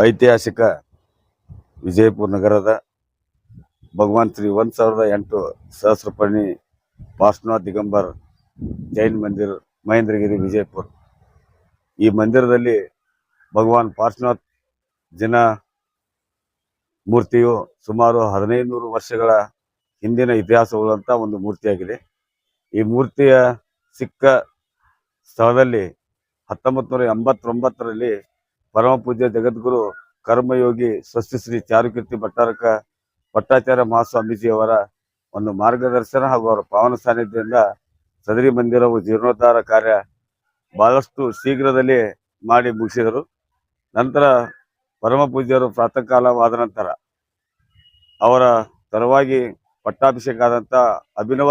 ಐತಿಹಾಸಿಕ ವಿಜಯಪುರ ನಗರದ ಭಗವಾನ್ ಶ್ರೀ ಒಂದು ಸಾವಿರದ ಎಂಟು ಸಹಸ್ರಪಣಿ ಪಾರ್ಶ್ವನಾಥ್ ದಿಗಂಬರ್ ಜೈನ್ ಮಂದಿರ್, ಮಹೇಂದ್ರಗಿರಿ, ವಿಜಯಪುರ. ಈ ಮಂದಿರದಲ್ಲಿ ಭಗವಾನ್ ಪಾರ್ಶ್ವನಾಥ್ ಜನ ಮೂರ್ತಿಯು ಸುಮಾರು ಹದಿನೈದು ನೂರು ವರ್ಷಗಳ ಹಿಂದಿನ ಇತಿಹಾಸವುಳ್ಳಂಥ ಒಂದು ಮೂರ್ತಿಯಾಗಿದೆ. ಈ ಮೂರ್ತಿಯ ಸಿಕ್ಕ ಸ್ಥಳದಲ್ಲಿ ಹತ್ತೊಂಬತ್ತು ನೂರ ಎಂಬತ್ತೊಂಬತ್ತರಲ್ಲಿ ಪರಮ ಪೂಜ್ಯ ಜಗದ್ಗುರು ಕರ್ಮಯೋಗಿ ಸ್ವಸ್ತಿ ಶ್ರೀ ಚಾರುಕೀರ್ತಿ ಭಟ್ಟಾರಕ ಭಟ್ಟಾಚಾರ್ಯ ಮಹಾಸ್ವಾಮೀಜಿಯವರ ಒಂದು ಮಾರ್ಗದರ್ಶನ ಹಾಗೂ ಅವರ ಪಾವನ ಸಾನ್ನಿಧ್ಯದಿಂದ ಸದರಿ ಮಂದಿರವು ಜೀರ್ಣೋದ್ಧಾರ ಕಾರ್ಯ ಬಹಳಷ್ಟು ಶೀಘ್ರದಲ್ಲಿ ಮಾಡಿ ಮುಗಿಸಿದರು. ನಂತರ ಪರಮ ಪೂಜ್ಯರು ಪ್ರಾತಃ ಕಾಲವಾದ ನಂತರ ಅವರ ತರವಾಗಿ ಪಟ್ಟಾಭಿಷೇಕ ಆದಂಥ ಅಭಿನವ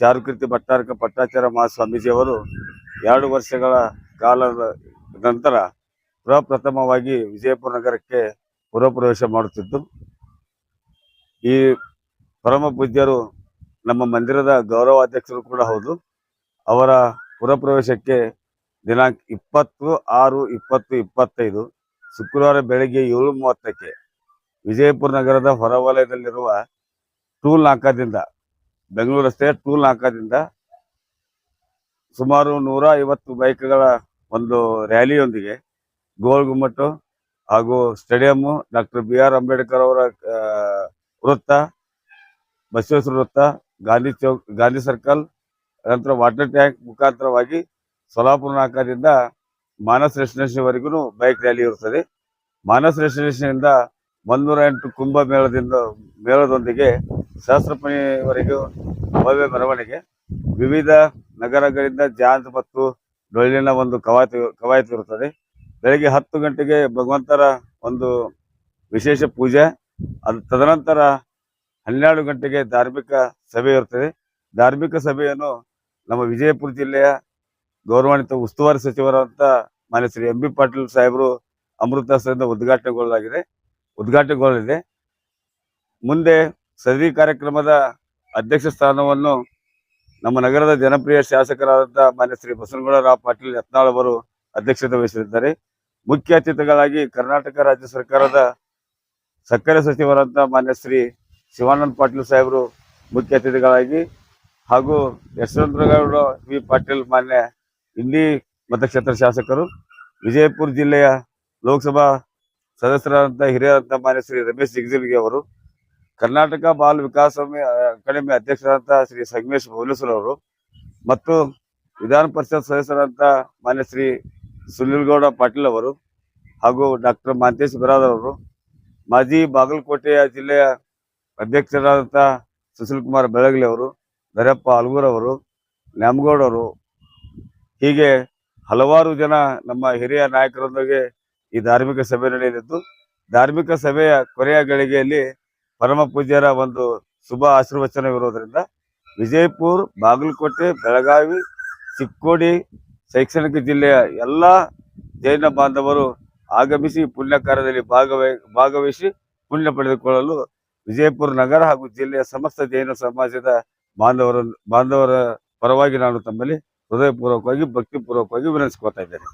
ಚಾರುಕೀರ್ತಿ ಭಟ್ಟಾರಕ ಭಟ್ಟಾಚಾರ್ಯ ಮಹಾಸ್ವಾಮೀಜಿಯವರು ಎರಡು ವರ್ಷಗಳ ಕಾಲದ ನಂತರ ಪ್ರಪ್ರಥಮವಾಗಿ ವಿಜಯಪುರ ನಗರಕ್ಕೆ ಪುರಪ್ರವೇಶ ಮಾಡುತ್ತಿದ್ದು, ಈ ಪರಮ ಪೂಜ್ಯರು ನಮ್ಮ ಮಂದಿರದ ಗೌರವಾಧ್ಯಕ್ಷರು ಕೂಡ ಹೌದು. ಅವರ ಪುರಪ್ರವೇಶಕ್ಕೆ ದಿನಾಂಕ ಇಪ್ಪತ್ತು ಆರು ಇಪ್ಪತ್ತು ಇಪ್ಪತ್ತೈದು, ಶುಕ್ರವಾರ ಬೆಳಗ್ಗೆ ಏಳು ಮೂವತ್ತಕ್ಕೆ ವಿಜಯಪುರ ನಗರದ ಹೊರವಲಯದಲ್ಲಿರುವ ಟೂಲ್ ನಾಕಾದಿಂದ, ಬೆಂಗಳೂರು ರಸ್ತೆಯ ಟೂಲ್ ನಾಕಾದಿಂದ ಸುಮಾರು ನೂರ ಐವತ್ತು ಬೈಕ್ಗಳ ಒಂದು ರ್ಯಾಲಿಯೊಂದಿಗೆ ಗೋಲ್ ಗುಮ್ಮಟ್ಟು ಹಾಗೂ stadium doctor B R Ambedkar ಅವರ ವೃತ್ತ, ಬಸವೇಶ್ವರ ವೃತ್ತ, ಗಾಂಧಿ ಚೌಕ್, ಗಾಂಧಿ ಸರ್ಕಲ್, ನಂತರ ವಾಟರ್ ಟ್ಯಾಂಕ್ ಮುಖಾಂತರವಾಗಿ ಸೊಲಾಪುರ ನಾಕಾದಿಂದ ಮಾನಸ್ ರೆಸಿಡೆನ್ಸಿವರೆಗೂ ಬೈಕ್ ರ್ಯಾಲಿ ಇರುತ್ತದೆ. ಮಾನಸ್ ರೆಸಿಡೆನ್ಸಿಯಿಂದ ಒಂದೂರ ಎಂಟು ಕುಂಭ ಮೇಳದಿಂದ, ಮೇಳದೊಂದಿಗೆ ಸಹಸ್ರಪಣಿವರೆಗೂ ಭವ್ಯ ಮೆರವಣಿಗೆ. ವಿವಿಧ ನಗರಗಳಿಂದ ಜಾಂಜ್ ಮತ್ತು ಡೊಳ್ಳಿನ ಒಂದು ಕವಾಯತು ಕವಾಯತು ಇರುತ್ತದೆ. ಬೆಳಗ್ಗೆ ಹತ್ತು ಗಂಟೆಗೆ ಭಗವಂತರ ಒಂದು ವಿಶೇಷ ಪೂಜೆ. ಅದು ತದನಂತರ ಹನ್ನೆರಡು ಗಂಟೆಗೆ ಧಾರ್ಮಿಕ ಸಭೆ ಇರ್ತದೆ. ಧಾರ್ಮಿಕ ಸಭೆಯನ್ನು ನಮ್ಮ ವಿಜಯಪುರ ಜಿಲ್ಲೆಯ ಗೌರವಾನ್ವಿತ ಉಸ್ತುವಾರಿ ಸಚಿವರಂತ ಮಾನ್ಯ ಶ್ರೀ ಎಂ ಬಿ ಪಾಟೀಲ್ ಸಾಹೇಬರು ಅಮೃತಸರದಿಂದ ಉದ್ಘಾಟನೆಗೊಳ್ಳಲಾಗಿದೆ. ಉದ್ಘಾಟನೆಗೊಳ್ಳಲಿದೆ. ಮುಂದೆ ಸದರಿ ಕಾರ್ಯಕ್ರಮದ ಅಧ್ಯಕ್ಷ ಸ್ಥಾನವನ್ನು ನಮ್ಮ ನಗರದ ಜನಪ್ರಿಯ ಶಾಸಕರಾದಂಥ ಮಾನ್ಯ ಶ್ರೀ ಬಸವನಗೌಡ ರಾವ್ ಪಾಟೀಲ್ ಯತ್ನಾಳ್ ಅವರು ಅಧ್ಯಕ್ಷತೆ ವಹಿಸಲಿದ್ದಾರೆ ಮುಖ್ಯ ಅತಿಥಿಗಳಾಗಿ ಕರ್ನಾಟಕ ರಾಜ್ಯ ಸರ್ಕಾರದ ಸಕ್ಕರೆ ಸಚಿವರಂತ ಮಾನ್ಯ ಶ್ರೀ ಶಿವಾನಂದ ಪಾಟೀಲ್ ಸಾಹೇಬರು ಮುಖ್ಯ ಅತಿಥಿಗಳಾಗಿ ಹಾಗೂ ಯಶವಂತಗೌಡ ವಿ ಪಾಟೀಲ್ ಮಾನ್ಯ ಇಂಡಿ ಮತಕ್ಷೇತ್ರ ಶಾಸಕರು, ವಿಜಯಪುರ ಜಿಲ್ಲೆಯ ಲೋಕಸಭಾ ಸದಸ್ಯರಾದಂಥ ಹಿರಿಯರಂತ ಮಾನ್ಯ ಶ್ರೀ ರಮೇಶ್ ಜಿಗಜಿಲ್ಗಿ ಅವರು, ಕರ್ನಾಟಕ ಬಾಲ ವಿಕಾಸ ಅಕಾಡೆಮಿ ಅಧ್ಯಕ್ಷರಾದಂಥ ಶ್ರೀ ಸಂಗಮೇಶ್ ಭುವನೇಶ್ವರ್ ಅವರು ಮತ್ತು ವಿಧಾನ ಪರಿಷತ್ ಸದಸ್ಯರಾದಂಥ ಮಾನ್ಯ ಶ್ರೀ ಸುನಿಲ್ ಗೌಡ ಪಾಟೀಲ್ ಅವರು ಹಾಗೂ ಡಾಕ್ಟರ್ ಮಾಂತೇಶ್ ಬರಾದರ್ ಅವರು, ಮಾಜಿ ಬಾಗಲಕೋಟೆಯ ಜಿಲ್ಲೆಯ ಅಧ್ಯಕ್ಷರಾದಂಥ ಸುಶೀಲ್ ಕುಮಾರ್ ಬೆಳಗಲಿ ಅವರು ದರಪ್ಪ ಅಲ್ಗೂರ್ ಅವರು, ನ್ಯಾಮಗೌಡ್ ಅವರು, ಹೀಗೆ ಹಲವಾರು ಜನ ನಮ್ಮ ಹಿರಿಯ ನಾಯಕರೊಂದಿಗೆ ಈ ಧಾರ್ಮಿಕ ಸಭೆ ನಡೆಯಲಿದ್ದು, ಧಾರ್ಮಿಕ ಸಭೆಯ ಕೊರೆಯ ಗಳಿಗೆಯಲ್ಲಿ ಪರಮ ಪೂಜ್ಯರ ಒಂದು ಶುಭ ಆಶೀರ್ವಚನವಿರುವುದರಿಂದ ವಿಜಯಪುರ, ಬಾಗಲಕೋಟೆ, ಬೆಳಗಾವಿ, ಚಿಕ್ಕೋಡಿ ಶೈಕ್ಷಣಿಕ ಜಿಲ್ಲೆಯ ಎಲ್ಲ ಜೈನ ಬಾಂಧವರು ಆಗಮಿಸಿ ಪುಣ್ಯ ಕಾರ್ಯದಲ್ಲಿ ಭಾಗವಹಿ, ಭಾಗವಹಿಸಿ ಪುಣ್ಯ ಪಡೆದುಕೊಳ್ಳಲು ವಿಜಯಪುರ ನಗರ ಹಾಗೂ ಜಿಲ್ಲೆಯ ಸಮಸ್ತ ಜೈನ ಸಮಾಜದ ಬಾಂಧವರ ಬಾಂಧವರ ಪರವಾಗಿ ನಾನು ತಮ್ಮಲ್ಲಿ ಹೃದಯಪೂರ್ವಕವಾಗಿ, ಭಕ್ತಿಪೂರ್ವಕವಾಗಿ ವಿನಂತಿಸ್ಕೊತಾ ಇದ್ದೇನೆ.